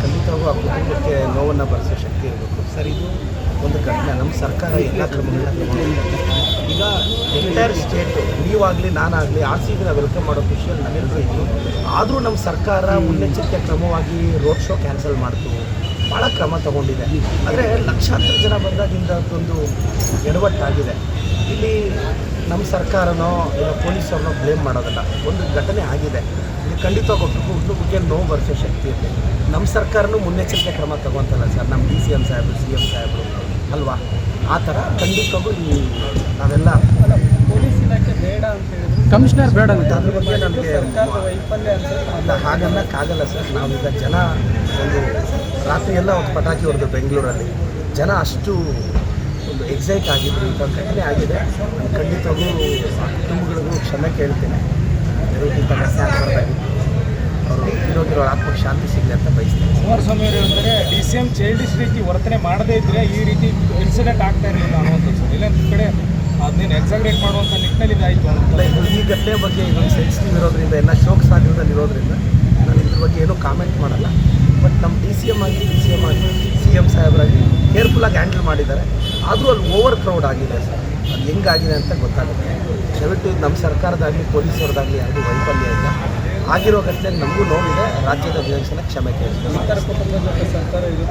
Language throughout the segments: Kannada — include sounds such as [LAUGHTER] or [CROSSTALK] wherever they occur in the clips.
ಖಂಡಿತವಾಗೂ ಆ ಕುಟುಂಬಕ್ಕೆ ನೋವನ್ನು ಭರಿಸೋ ಶಕ್ತಿ ಇರಬೇಕು. ಸರ್, ಇದು ಒಂದು ಘಟನೆ ನಮ್ಮ ಸರ್ಕಾರ ಎಲ್ಲ ಕ್ರಮಗಳನ್ನ ತಗೊಂಡಿದೆ. ಈಗ ಎಂಟೈರ್ ಸ್ಟೇಟು ನೀವಾಗಲಿ ನಾನಾಗಲಿ ಆರ್ ಸಿ ಬಿನ ವೆಲ್ಕಮ್ ಮಾಡೋ ಖುಷಿಯಲ್ಲಿ ನಮ್ಮೆಲ್ಲರೂ ಇತ್ತು. ಆದರೂ ನಮ್ಮ ಸರ್ಕಾರ ಮುನ್ನೆಚ್ಚರಿಕೆ ಕ್ರಮವಾಗಿ ರೋಡ್ ಶೋ ಕ್ಯಾನ್ಸಲ್ ಮಾಡ್ತು. ಭಾಳ ಕ್ರಮ ತಗೊಂಡಿದೆ. ಆದರೆ ಲಕ್ಷಾಂತರ ಜನ ಬಂದಾಗಿಂದ ಅದೊಂದು ಎಡವಟ್ಟಾಗಿದೆ. ಇಲ್ಲಿ ನಮ್ಮ ಸರ್ಕಾರನೋ ಇಲ್ಲ ಪೊಲೀಸರನ್ನೋ ಬ್ಲೇಮ್ ಮಾಡೋದಲ್ಲ. ಒಂದು ಘಟನೆ ಆಗಿದೆ. ಇದು ಖಂಡಿತವಾಗಿ ಒಬ್ಬರು ಹುಡುಗಿಗೆ ನೋವು ಬರೆಸೋ ಶಕ್ತಿ ಇದೆ. ನಮ್ಮ ಸರ್ಕಾರನೂ ಮುನ್ನೆಚ್ಚರಿಕೆ ಕ್ರಮ ತಗೊತಲ್ಲ ಸರ್. ನಮ್ಮ ಡಿ ಸಿ ಎಂ ಸಾಹೇಬರು ಸಿ ಎಂ ಸಾಹೇಬರು ಅಲ್ವಾ? ಆ ಥರ ಖಂಡಿತವಾಗೂ ಈ ನಾವೆಲ್ಲ ಪೊಲೀಸ್ ಇಲಾಖೆ ಬೇಡ ಅಂತ ಹೇಳಿದ್ರು. ಕಮಿಷನರ್ ಬೇಡ ಅಂತ. ಅದ್ರ ಬಗ್ಗೆ ನಮಗೆ ವೈಫಲ್ಯ ಅಂತ ಇಲ್ಲ ಹಾಗನ್ನಕ್ಕಾಗಲ್ಲ ಸರ್. ನಾವೀಗ ಜನ ಒಂದು ರಾತ್ರಿ ಎಲ್ಲ ಒಂದು ಪಟಾಕಿ ಹೊಡೆದು ಬೆಂಗಳೂರಲ್ಲಿ ಜನ ಅಷ್ಟು ಒಂದು ಎಕ್ಸೈಟ್ ಆಗಿದ್ರು ಇಂಥ ಘಟನೆ ಆಗಿದೆ ಖಂಡಿತವಾಗೂ ಆ ಕುಟುಂಬಗಳಿಗೂ ಕ್ಷಮೆ ಕೇಳ್ತೇನೆ. ಘಟನೆ ಆಗಬಾರ್ದಾಗಿತ್ತು ಅವರು ಇರೋದ್ರ ಆತ್ಮಕ್ಕೆ ಶಾಂತಿ ಸಿಗಲಿ ಅಂತ ಬಯಸ್ತೇನೆ. ಕುಮಾರಸ್ವಾಮಿ ಅವರು ಅಂದರೆ ಡಿ ಸಿ ಎಂ ಚೈಲ್ಡಿಶ್ ರೀತಿ ವರ್ತನೆ ಮಾಡದೇ ಇದ್ದರೆ ಈ ರೀತಿ ಇನ್ಸಿಡೆಂಟ್ ಆಗ್ತಾ ಇರಲಿಲ್ಲ ಅನ್ನೋದು ಇಲ್ಲ ಒಂದು ಕಡೆ ಅದನ್ನೇನು ಎಕ್ಸಾಗ್ರೇಟ್ ಮಾಡುವಂಥ ನಿಟ್ಟಿನಲ್ಲಿ ಇದಾಯಿತು ಅಂತ. ಈ ಘಟನೆ ಬಗ್ಗೆ ಇದೊಂದು ಸೆನ್ಸಿಟಿವ್ ಇರೋದ್ರಿಂದ ಎಲ್ಲ ಶೋಕ್ ಸಾಗರದಲ್ಲಿ ಇರೋದ್ರಿಂದ ಬಗ್ಗೆ ಏನೂ ಕಾಮೆಂಟ್ ಮಾಡಲ್ಲ. ಬಟ್ ನಮ್ಮ ಡಿ ಸಿ ಎಂ ಆಗಿ ಡಿ ಸಿ ಎಂ ಆಗಿ ಸಿ ಎಂ ಸಾಹೇಬರಾಗಿ ಕೇರ್ಫುಲ್ಲಾಗಿ ಹ್ಯಾಂಡಲ್ ಮಾಡಿದ್ದಾರೆ. ಆದರೂ ಅಲ್ಲಿ ಓವರ್ ಕ್ರೌಡ್ ಆಗಿದೆ ಸರ್. ಅದು ಹೆಂಗಾಗಿದೆ ಅಂತ ಗೊತ್ತಾಗುತ್ತೆ. ದಯವಿಟ್ಟು ನಮ್ಮ ಸರ್ಕಾರದಾಗಲಿ ಪೊಲೀಸರದಾಗಲಿ ಯಾವುದು ವೈಫಲ್ಯ ಇಲ್ಲ. ಆಗಿರೋ ಘಟನೆ ನಮಗೂ ನೋವಿದೆ. ರಾಜ್ಯದ ಜನಕ್ಷಣ ಕ್ಷಮೆ ಕೇಳಿದೆ ಇತರ ಕುಟುಂಬದ ಜೊತೆ ಸರ್ಕಾರ ಇದು?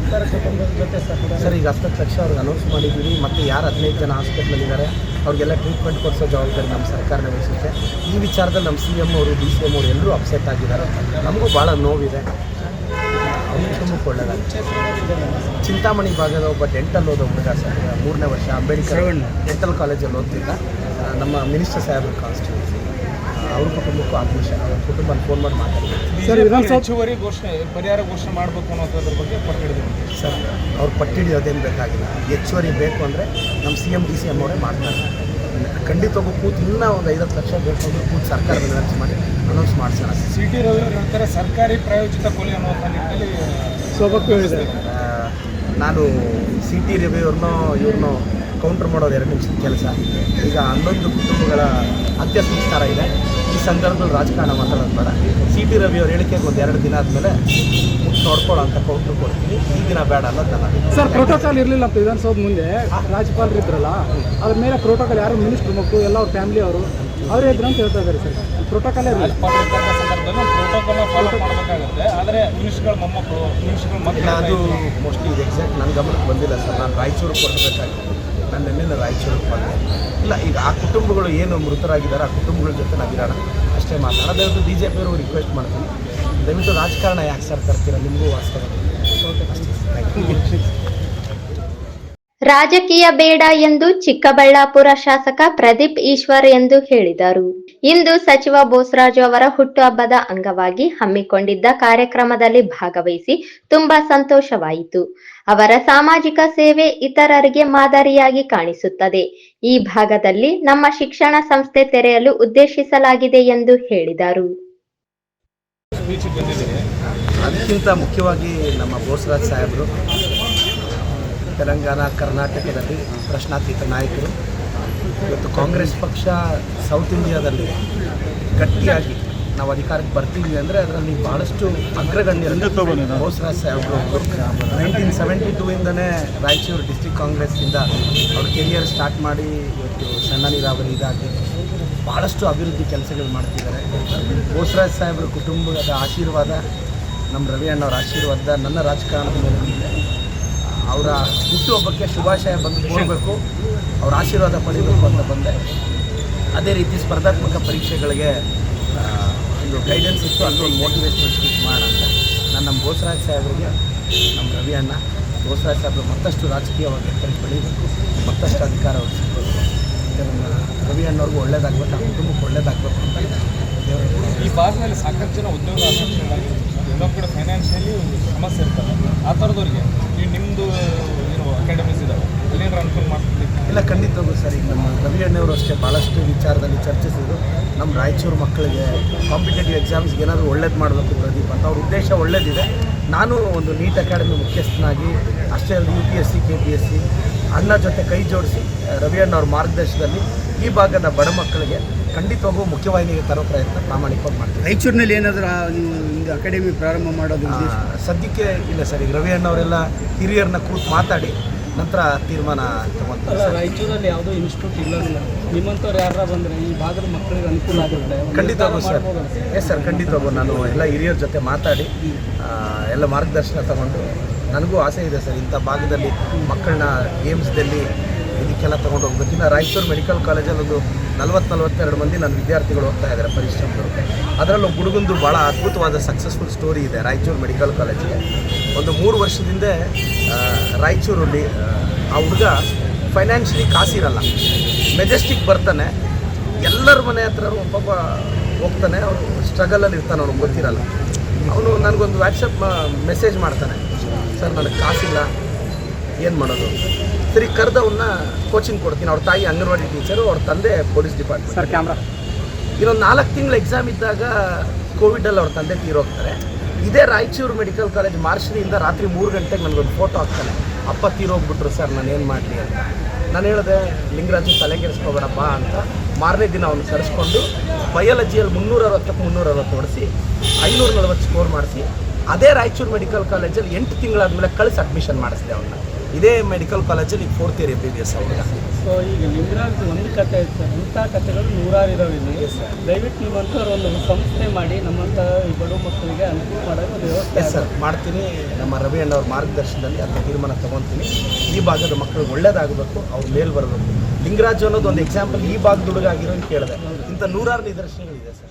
ಇತರ ಕುಟುಂಬದ ಜೊತೆ ಸರ್ಕಾರ ಸರ್ ಈಗ ಹತ್ತತ್ತು ಲಕ್ಷ ಅವ್ರಿಗೆ ಅನೌನ್ಸ್ ಮಾಡಿದ್ದೀವಿ. ಮತ್ತು ಯಾರು ಹದಿನೈದು ಜನ ಹಾಸ್ಪಿಟ್ಲಲ್ಲಿದ್ದಾರೆ ಅವ್ರಿಗೆಲ್ಲ ಟ್ರೀಟ್ಮೆಂಟ್ ಕೊಡಿಸೋ ಜವಾಬ್ದಾರಿ ನಮ್ಮ ಸರ್ಕಾರ ವಹಿಸುತ್ತೆ. ಈ ವಿಚಾರದಲ್ಲಿ ನಮ್ಮ ಸಿ ಎಂ ಅವರು ಡಿ ಸಿ ಎಂ ಅವರು ಎಲ್ಲರೂ ಅಪ್ಸೆಟ್ ಆಗಿದ್ದಾರೆ. ನಮಗೂ ಭಾಳ ನೋವಿದೆ. ಅವ್ರಿಗೆ ಕುಟುಂಬಕ್ಕೆ ಒಳ್ಳೆಯದಾಗುತ್ತೆ ಚಿಂತಾಮಣಿ ಭಾಗದ ಒಬ್ಬ ಡೆಂಟಲ್ ಓದೋ ಹುಡುಗ ಸರ್ ಮೂರನೇ ವರ್ಷ ಅಂಬೇಡ್ಕರ್ ಡೆಂಟಲ್ ಕಾಲೇಜಲ್ಲಿ ಓದ್ತಿದ್ದ. ನಮ್ಮ ಮಿನಿಸ್ಟರ್ ಸಾಹೇಬ್ರ ಕಾನ್ಸ್ಟಿಟ್ಯೂನ್ಸಿ ಅವ್ರ ಕುಟುಂಬಕ್ಕೂ ಆತ್ಮಶ ಅವ್ರ ಕುಟುಂಬ ಫೋನ್ ಮಾಡಿ ಮಾತಾಡಿ ಸರ್ ವಿಧಾನಸಭೆ ಹೆಚ್ಚುವರಿ ಘೋಷಣೆ ಪರಿಹಾರ ಘೋಷಣೆ ಮಾಡಬೇಕು ಅನ್ನೋದ್ರ ಬಗ್ಗೆ ಪಟ್ಟು ಹಿಡಿದ್ರು ಸರ್ ಅವ್ರು ಪಟ್ಟಿಡಿಯೋದೇನು ಬೇಕಾಗಿಲ್ಲ. ಹೆಚ್ಚುವರಿ ಬೇಕು ಅಂದರೆ ನಮ್ಮ C M D C M ಅವರೇ ಮಾಡ್ತಾರೆ. ಖಂಡಿತವಾಗೂ ಕೂತು ಇನ್ನೂ ಒಂದು ಐವತ್ತು ಲಕ್ಷ ಬೇಕು ಅಂದ್ರೆ ಕೂತು ಸರ್ಕಾರ ಅನೌನ್ಸ್ ಮಾಡಿ ಅನೌನ್ಸ್ ಮಾಡ್ತಾರೆ ಸಿ ಟಿ ರವಿ ಅವ್ರ ಸರ್ಕಾರಿ ಪ್ರಾಯೋಜಿತ ಕೊಲೆ ಅನ್ನೋ ನಿಟ್ಟಿನಲ್ಲಿ ಸೋಬಕ್ಕೂ ನಾನು ಸಿ ಟಿ ರವಿ ಅವ್ರನ್ನೋ ಇವ್ರನ್ನೋ ಕೌಂಟರ್ ಮಾಡೋದು ಎರಡು ನಿಮಿಷದ ಕೆಲಸ. ಈಗ ಹನ್ನೊಂದು ಕುಟುಂಬಗಳ ಅತ್ಯ ಸಂಸ್ಕಾರ ಇದೆ. ಈ ಸಂದರ್ಭದಲ್ಲಿ ರಾಜಕಾರಣ ಮಾತಾಡೋದು ಬೇಡ. ಸಿ ಟಿ ರವಿ ಅವ್ರ ಹೇಳಿಕೆಗೆ ಒಂದು ಎರಡು ದಿನ ಆದಮೇಲೆ ಮುಟ್ಟು ನೋಡ್ಕೊಳ್ಳೋ ಅಂತ ಕೌಂಟ್ರ್ ಕೊಡ್ತೀನಿ. ಈ ದಿನ ಬೇಡ ಅನ್ನೋದು ನನ್ನ ಸರ್ ಪ್ರೋಟೋಕಾಲ್ ಇರಲಿಲ್ಲ ಅಂತ ವಿಧಾನಸೌಧ ಮುಂದೆ ರಾಜ್ಯಪಾಲರು ಇದ್ರಲ್ಲ ಅದ್ರ ಮೇಲೆ ಪ್ರೋಟೋಕಾಲ್ ಯಾರು ಮಿನಿಸ್ಟ್ರ್ ಮಕ್ಕಳು ಎಲ್ಲ ಅವ್ರ ಫ್ಯಾಮಿಲಿ ಅವರು ಅವರೇ ಇದ್ರು ಅಂತ ಹೇಳ್ತಾ ಇದ್ದಾರೆ ಸರ್. ಪ್ರೋಟೋಕಾಲೇ ಅದು ಮೋಸ್ಟ್ಲಿ ಇದು ಎಕ್ಸಾಕ್ಟ್ ನನ್ನ ಗಮನಕ್ಕೆ ಬಂದಿಲ್ಲ ಸರ್. ನಾನು ರಾಯಚೂರು ಕೊಡಬೇಕಾಗಿತ್ತು. ನಾನು ಮೇಲೆ ರಾಯಚೂರಿಗೆ ಬಂದೆ ಇಲ್ಲ ಈಗ ಆ ಕುಟುಂಬಗಳು ಏನು ಮೃತರಾಗಿದ್ದಾರೆ ಆ ಕುಟುಂಬಗಳ ಜೊತೆ ನಾವಿರೋಣ ಅಷ್ಟೇ ಮಾತಾಡೋಣ ದಯವಿಟ್ಟು ಬಿ ಜೆ ಪಿಯವರು ರಿಕ್ವೆಸ್ಟ್ ಮಾಡ್ತೀನಿ. ದಯವಿಟ್ಟು ರಾಜಕಾರಣ ಯಾಕೆ ಸರ್ ತರ್ತೀರ? ನಿಮಗೂ ವಾಸ್ತವ. ಅಷ್ಟೇ. ಥ್ಯಾಂಕ್ ಯು [LAUGHS] ರಾಜಕೀಯ ಬೇಡ ಎಂದು ಚಿಕ್ಕಬಳ್ಳಾಪುರ ಶಾಸಕ ಪ್ರದೀಪ್ ಈಶ್ವರ್ ಎಂದು ಹೇಳಿದರು. ಇಂದು ಸಚಿವ ಬೋಸರಾಜು ಅವರ ಹುಟ್ಟುಹಬ್ಬದ ಅಂಗವಾಗಿ ಹಮ್ಮಿಕೊಂಡಿದ್ದ ಕಾರ್ಯಕ್ರಮದಲ್ಲಿ ಭಾಗವಹಿಸಿ ತುಂಬಾ ಸಂತೋಷವಾಯಿತು. ಅವರ ಸಾಮಾಜಿಕ ಸೇವೆ ಇತರರಿಗೆ ಮಾದರಿಯಾಗಿ ಕಾಣಿಸುತ್ತದೆ. ಈ ಭಾಗದಲ್ಲಿ ನಮ್ಮ ಶಿಕ್ಷಣ ಸಂಸ್ಥೆ ತೆರೆಯಲು ಉದ್ದೇಶಿಸಲಾಗಿದೆ ಎಂದು ಹೇಳಿದರು. ಅದಕ್ಕಿಂತ ಮುಖ್ಯವಾಗಿ ನಮ್ಮ ಸಾಹೇಬರು ತೆಲಂಗಾಣ, ಕರ್ನಾಟಕದಲ್ಲಿ ಪ್ರಶ್ನಾತೀತ ನಾಯಕರು. ಇವತ್ತು ಕಾಂಗ್ರೆಸ್ ಪಕ್ಷ ಸೌತ್ ಇಂಡಿಯಾದಲ್ಲಿ ಗಟ್ಟಿಯಾಗಿ ನಾವು ಅಧಿಕಾರಕ್ಕೆ ಬರ್ತೀವಿ ಅಂದರೆ ಅದರಲ್ಲಿ ಭಾಳಷ್ಟು ಅಗ್ರಗಣ್ಯರು ಬೋಸರಾಜ್ ಸಾಹೇಬ್ರು ನೈನ್ಟೀನ್ ಸೆವೆಂಟಿ ಟೂಯಿಂದನೇ ರಾಯಚೂರು ಡಿಸ್ಟಿಕ್ ಕಾಂಗ್ರೆಸ್ಸಿಂದ ಅವ್ರ ಕೆರಿಯರ್ ಸ್ಟಾರ್ಟ್ ಮಾಡಿ ಇವತ್ತು ಸಣ್ಣ ನೀರಾವರಿ ಇದಾಗಿ ಭಾಳಷ್ಟು ಅಭಿವೃದ್ಧಿ ಕೆಲಸಗಳು ಮಾಡ್ತಿದ್ದಾರೆ. ಬೋಸರಾಜ್ ಸಾಹೇಬ್ರ ಕುಟುಂಬದ ಆಶೀರ್ವಾದ ನಮ್ಮ ರವಿ ಅಣ್ಣವ್ರ ಆಶೀರ್ವಾದ ನನ್ನ ರಾಜಕಾರಣದ ಮೇಲೆ ಅವರ ಹುಟ್ಟುಹಬ್ಬಕ್ಕೆ ಶುಭಾಶಯ ಬಂದು ಹೋಗಬೇಕು ಅವರ ಆಶೀರ್ವಾದ ಪಡಿಬೇಕು ಅಂತ ಬಂದೆ. ಅದೇ ರೀತಿ ಸ್ಪರ್ಧಾತ್ಮಕ ಪರೀಕ್ಷೆಗಳಿಗೆ ಒಂದು ಗೈಡೆನ್ಸ್ ಇತ್ತು ಅಂತ ಒಂದು ಮೋಟಿವೇಶನಲ್ ಸ್ಪೀಚ್ ಮಾಡೋಣ ನಾನು ನಮ್ಮ ಬೋಸರಾಜ್ ಸಾಹೇಬರಿಗೆ, ನಮ್ಮ ರವಿ ಅಣ್ಣ ಬೋಸರಾಜ್ ಸಾಹೇಬರು ಮತ್ತಷ್ಟು ರಾಜಕೀಯವಾಗಿ ಎತ್ತರಕ್ಕೆ ಬೆಳೀಬೇಕು ಮತ್ತಷ್ಟು ಅಧಿಕಾರ ಸಿಗಬೇಕು ನಮ್ಮ ರವಿ ಅಣ್ಣವ್ರಿಗೂ ಒಳ್ಳೇದಾಗಬೇಕು, ನಮ್ಮ ಕುಟುಂಬಕ್ಕೆ ಒಳ್ಳೇದಾಗಬೇಕು ಅಂತ ಈ ಭಾಗದಲ್ಲಿ ಸಾಕಷ್ಟು ಜನ ಉದ್ಯೋಗ ಎಲ್ಲ ಕಡೆ ಫೈನಾನ್ಷಿಯಲಿ ಒಂದು ಸಮಸ್ಯೆ ಇರ್ತದೆ ಆ ಥರದವ್ರಿಗೆ ನಿಮ್ಮದು ಏನು ಅಕಾಡೆಮೀಸ್ ಅಲ್ಲಿ ಅನುಕೂಲ ಮಾಡ್ತೀವಿ ಇಲ್ಲ ಖಂಡಿತವಾಗೂ ಸರ್, ಈಗ ನಮ್ಮ ರವಿ ಅಣ್ಣವರು ಅಷ್ಟೇ ಭಾಳಷ್ಟು ವಿಚಾರದಲ್ಲಿ ಚರ್ಚಿಸಿದ್ರು. ನಮ್ಮ ರಾಯಚೂರು ಮಕ್ಕಳಿಗೆ ಕಾಂಪಿಟೇಟಿವ್ ಎಕ್ಸಾಮ್ಸ್ಗೆ ಏನಾದರೂ ಒಳ್ಳೇದು ಮಾಡಬೇಕು ಪ್ರದೀಪ್ ಅಂತ. ಅವ್ರ ಉದ್ದೇಶ ಒಳ್ಳೇದಿದೆ. ನಾನು ಒಂದು ನೀಟ್ ಅಕಾಡೆಮಿ ಮುಖ್ಯಸ್ಥನಾಗಿ, ಅಷ್ಟೇ ಅಲ್ಲದೆ U P S C K P S C ಅಣ್ಣ ಜೊತೆ ಕೈ ಜೋಡಿಸಿ, ರವಿ ಅಣ್ಣ ಅವ್ರ ಮಾರ್ಗದರ್ಶನದಲ್ಲಿ ಈ ಭಾಗದ ಬಡ ಮಕ್ಕಳಿಗೆ ಖಂಡಿತವಾಗೂ ಮುಖ್ಯವಾಹಿನಿಗೆ ತರೋ ಪ್ರಯತ್ನ ಪ್ರಾಮಾಣಿಕವಾಗಿ ಮಾಡ್ತೀವಿ. ರಾಯಚೂರಿನಲ್ಲಿ ಏನಾದರೂ ಒಂದು ಅಕಾಡೆಮಿ ಪ್ರಾರಂಭ ಮಾಡೋದು ಉದ್ದೇಶ? ಸದ್ಯಕ್ಕೆ ಇಲ್ಲ ಸರ್ ಈಗ ರವಿ ಅಣ್ಣವರೆಲ್ಲ ಹಿರಿಯರನ್ನ ಕೂತು ಮಾತಾಡಿ ನಂತರ ತೀರ್ಮಾನ ತಗೊಂತಾರೆ ರಾಯಚೂರಲ್ಲಿ ಯಾವುದೋ ಇನ್ಸ್ಟಿಟ್ಯೂಟ್ ಇಲ್ಲ ನಿಮ್ಮಂಥವ್ರು ಯಾರ ಬಂದರೆ ಈ ಭಾಗದ ಮಕ್ಕಳಿಗೆ ಅನುಕೂಲ ಆಗುತ್ತೆ. ಖಂಡಿತವಾಗೂ ಸರ್? ಎಸ್ ಸರ್ ಖಂಡಿತವಾಗೂ. ನಾನು ಎಲ್ಲ ಹಿರಿಯರ ಜೊತೆ ಮಾತಾಡಿ ಎಲ್ಲ ಮಾರ್ಗದರ್ಶನ ತಗೊಂಡು ನನಗೂ ಆಸೆ ಇದೆ ಸರ್ ಇಂಥ ಭಾಗದಲ್ಲಿ ಮಕ್ಕಳನ್ನ ಗೇಮ್ಸ್ದಲ್ಲಿ ಇದಕ್ಕೆಲ್ಲ ತೊಗೊಂಡು ಹೋಗ್ಬೇಕು. ಇನ್ನು ರಾಯಚೂರು ಮೆಡಿಕಲ್ ಕಾಲೇಜಲ್ಲಿ ಒಂದು ನಲ್ವತ್ತು ನಲ್ವತ್ತೆರಡು ಮಂದಿ ನನ್ನ ವಿದ್ಯಾರ್ಥಿಗಳು ಹೋಗ್ತಾ ಇದ್ದಾರೆ ಪರಿಶ್ರಮದವರು. ಅದರಲ್ಲೂ ಹುಡುಗಂದು ಭಾಳ ಅದ್ಭುತವಾದ ಸಕ್ಸಸ್ಫುಲ್ ಸ್ಟೋರಿ ಇದೆ ರಾಯಚೂರು ಮೆಡಿಕಲ್ ಕಾಲೇಜಿಗೆ ಒಂದು ಮೂರು ವರ್ಷದಿಂದ ರಾಯಚೂರಲ್ಲಿ ಆ, ಹುಡುಗ ಫೈನಾನ್ಷಿಯಲಿ ಕಾಸಿರಲ್ಲ. ಮೆಜೆಸ್ಟಿಕ್ ಬರ್ತಾನೆ. ಎಲ್ಲರ ಮನೆ ಹತ್ರ ಒಬ್ಬೊಬ್ಬ ಹೋಗ್ತಾನೆ. ಅವನು ಸ್ಟ್ರಗಲಲ್ಲಿ ಇರ್ತಾನೆ ಅವ್ನಿಗೆ ಗೊತ್ತಿರಲ್ಲ. ಅವನು ನನಗೊಂದು ವಾಟ್ಸಪ್ ಮೆಸೇಜ್ ಮಾಡ್ತಾನೆ. ಸರ್ ನನಗೆ ಕಾಸಿಲ್ಲ. ಏನು ಮಾಡೋದು? ಸರಿ ಕರೆದವನ್ನ ಕೋಚಿಂಗ್ ಕೊಡ್ತೀನಿ. ಅವ್ರ ತಾಯಿ ಅಂಗನವಾಡಿ ಟೀಚರು ಅವ್ರ ತಂದೆ ಪೊಲೀಸ್ ಡಿಪಾರ್ಟ್ಮೆಂಟ್ ಸರ್ ಕ್ಯಾಮ್ರಾ ಇನ್ನೊಂದು ನಾಲ್ಕು ತಿಂಗಳು ಎಕ್ಸಾಮ್ ಇದ್ದಾಗ ಕೋವಿಡಲ್ಲಿ ಅವ್ರ ತಂದೆ ತೀರೋಗ್ತಾರೆ. ಇದೇ ರಾಯಚೂರು ಮೆಡಿಕಲ್ ಕಾಲೇಜ್ ಮಾರ್ಚ್ನಿಂದ ರಾತ್ರಿ ಮೂರು ಗಂಟೆಗೆ ನನಗೊಂದು ಫೋಟೋ ಹಾಕ್ತಾನೆ. ಅಪ್ಪ ತೀರೋಗ್ಬಿಟ್ರು ಸರ್ ನಾನು ಏನು ಮಾಡಲಿ ಅಂತ. ನಾನು ಹೇಳಿದೆ ಲಿಂಗರಾಜು ತಲೆಗೆಡಿಸ್ಕೋಬೇಡಪ್ಪ ಅಂತ. ಮಾರನೇ ದಿನ ಅವನು ಕರೆಸ್ಕೊಂಡು ಬಯಾಲಜಿಯಲ್ಲಿ ಮುನ್ನೂರ ಅರವತ್ತಕ್ಕೆ ಮುನ್ನೂರ ಅರವತ್ತು ಹೊಡಿಸಿ ಐನೂರ ನಲವತ್ತು ಸ್ಕೋರ್ ಮಾಡಿಸಿ ಅದೇ ರಾಯಚೂರು ಮೆಡಿಕಲ್ ಕಾಲೇಜಲ್ಲಿ ಎಂಟು ತಿಂಗಳಾದಮೇಲೆ ಕಳಿಸಿ ಅಡ್ಮಿಷನ್ ಮಾಡಿಸಿದೆ ಅವನ್ನ ಇದೇ ಮೆಡಿಕಲ್ ಕಾಲೇಜಲ್ಲಿ ಈಗ fourth year M B B S ಅವರು. ಸೊ ಈಗ ಲಿಂಗರಾಜ್ ಒಂದು ಕತೆ ಐತೆ ಸರ್. ಇಂಥ ಕತೆಗಳು ನೂರಾರು ಇದಾವೆ ಇಲ್ಲಿ. ದಯವಿಟ್ಟು ಅವರು ಒಂದು ಸಂಸ್ಥೆ ಮಾಡಿ ನಮ್ಮಂಥ ಈ ಬಡ ಮಕ್ಕಳಿಗೆ ಅನುಕೂಲ ಮಾಡೋದು ಒಂದು ವ್ಯವಸ್ಥೆ ಸರ್ ಮಾಡ್ತೀನಿ. ನಮ್ಮ ರವಿ ಅಣ್ಣವ್ರ ಮಾರ್ಗದರ್ಶನದಲ್ಲಿ ಅದನ್ನ ತೀರ್ಮಾನ ತೊಗೊತೀನಿ. ಈ ಭಾಗದ ಮಕ್ಕಳು ಒಳ್ಳೇದಾಗಬೇಕು ಅವ್ರ ಮೇಲ್ ಬರಬೇಕು. ಲಿಂಗರಾಜು ಅನ್ನೋದು ಒಂದು ಎಕ್ಸಾಂಪಲ್ ಈ ಭಾಗದ ಹುಡುಗ ಆಗಿರೋ ಕೇಳಿದೆ. ಇಂಥ ನೂರಾರು ನಿದರ್ಶನಗಳಿದೆ ಸರ್